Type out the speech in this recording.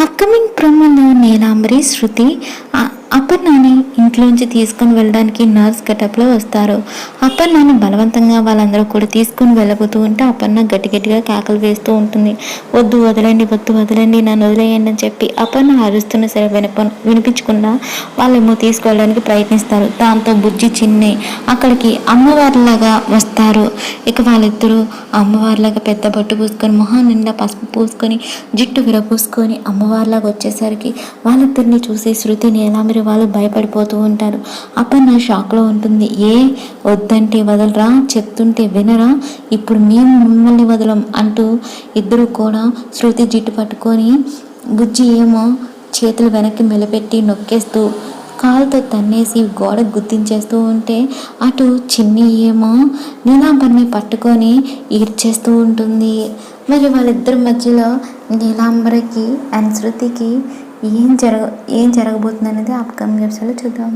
Upcoming ప్రొమోలో Neelambari శృతి అ- ఇంట్లోంచి తీసుకొని వెళ్ళడానికి నర్స్ గెటప్లో వస్తారు. అపర్ణని బలవంతంగా వాళ్ళందరూ కూడా తీసుకుని వెళ్ళబోతూ ఉంటే అపర్ణ గట్టి గట్టిగా కేకలు వేస్తూ ఉంటుంది. వద్దు వదలండి వద్దు వదలండి నన్ను వదిలేయండి అని చెప్పి అపర్ణ అరుస్తున్న సరే వినప వినిపించకుండా వాళ్ళేమో తీసుకెళ్ళడానికి ప్రయత్నిస్తారు. దాంతో బుజ్జి చిన్ని అక్కడికి అమ్మవారిలాగా వస్తారు. ఇక వాళ్ళిద్దరూ అమ్మవారిలాగా పెద్ద బొట్టు పూసుకొని మొహం నిండా పసుపు పూసుకొని జుట్టు విరపూసుకొని అమ్మవారిలాగా వచ్చేసరికి వాళ్ళిద్దరిని చూసి శృతి నీలాంబరి వాళ్ళు భయపడిపోతూ ఉంటారు. అపర్ణ షాక్లో ఉంటుంది. ఏ వద్దంటే వదలరా చెప్తుంటే వినరా ఇప్పుడు మేము మిమ్మల్ని వదలం అంటూ ఇద్దరు కూడా శృతి జిట్టు పట్టుకొని బుజ్జి ఏమో చేతులు వెనక్కి మెలపెట్టి నొక్కేస్తూ కాలుతో తన్నేసి గోడ గుర్తించేస్తూ ఉంటే అటు చిన్ని ఏమో నీలాంబర్ని పట్టుకొని ఈడ్చేస్తూ ఉంటుంది. మరి వాళ్ళిద్దరి మధ్యలో నీలాంబరికి అండ్ శృతికి ఏం జరగ ఏం జరగబోతుంది అనేది అప్కమింగ్ ఎపిసోడ్లో చూద్దాం.